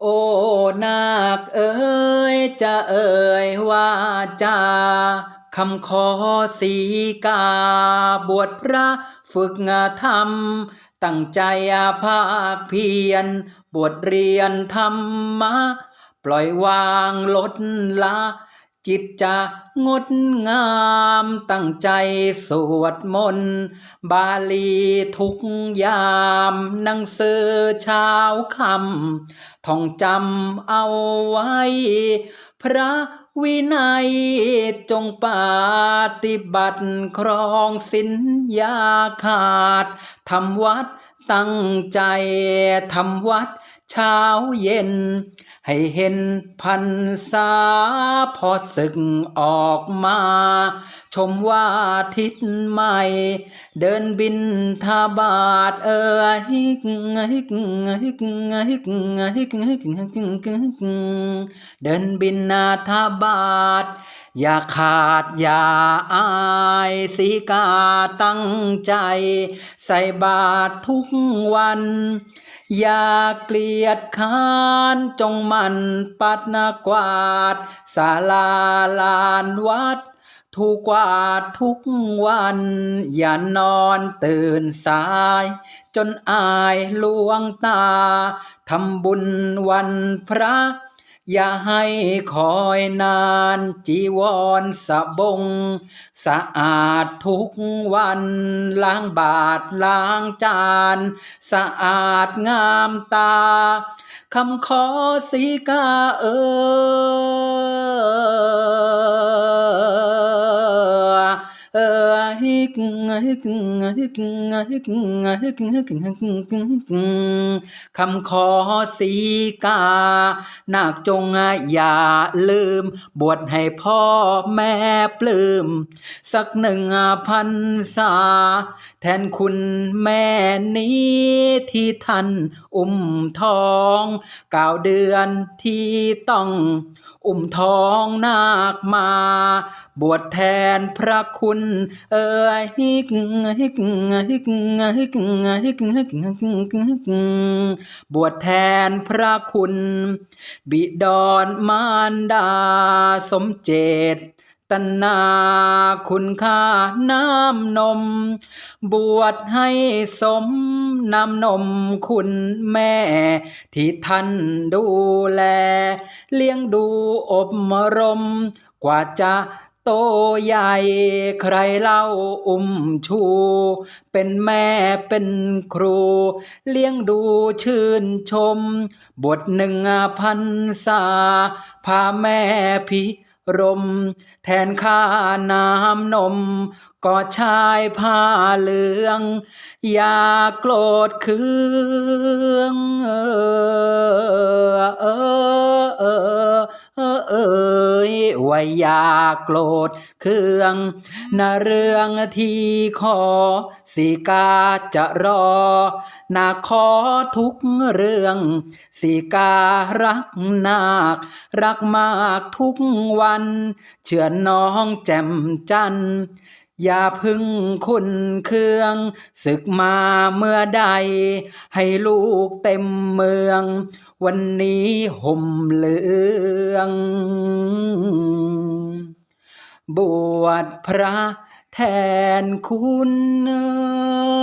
โอ้นาคเอ๋ยจะเอ่ยว่าจาคำขอสีกา บวชพระฝึกงาธรรม ตั้งใจภาคเพียร บวชเรียนธรรมะ ปล่อยวางลดละ จิตจะงดงามตั้งใจสวดมนต์บาลีทุกยามหนังสือเช้าคำท่องจำเอาไว้ พระวินัยจงปฏิบัติครองสินยาขาดทำวัดตั้งใจทำวัด เช้าเย็น ให้เห็นพันษาพอศึกออกมา ชมว่าทิศใหม่ เดินบินทาบาทเอ่ยเดินบินนาทาบาท อย่าขาดอย่าอายสีกาตั้งใจ ใส่บาตรทุกวัน อย่าเกลียดค้านจงมันปัดนากวาดศาลาลานวัดถูกกวาดทุกวัน อย่านอนตื่นสาย จนอายลวงตาทำบุญวันพระ อย่าให้คอยนานจีวรสะบง สะอาดทุกวันล้างบาทล้างจาน สะอาดงามตาคำขอสีกาเออ คำขอสีกา นาคจงอย่าลืม บวชให้พ่อแม่ปลื้ม สักหนึ่งพันษา แทนคุณแม่นี้ที่ท่านอุ้มท้องเก้าเดือนที่ต้องอุ้มท้องนาคมา บวชแทนพระคุณเอ่ยบวชแทนพระคุณ บิดอนมารดาสมเจตตนาคุณค่าน้ำนม บวชให้สมน้ำนมคุณแม่ ที่ท่านดูแล เลี้ยงดูอบรม กว่าจะ โตใหญ่ใครเล่าอุ้มชู เป็นแม่เป็นครู เลี้ยงดูชื่นชมบวชหนึ่งพันษา พาแม่พิรม แทนค่าน้ำนมก็ชายผ้าเหลือง อย่าโกรธเคืองเออเออเออเออ วายาโกรธเคืองนาเรื่องที่ขอสีกาจะรอ นาขอทุกเรื่องสีการักนาครักมากทุกวัน เชื่อน้องแจ่มจันทร์อย่าพึ่งคุณเครื่องศึกมาเมื่อใด ให้ลูกเต็มเมือง วันนี้ห่มเหลือง บวชพระแทนคุณเนอ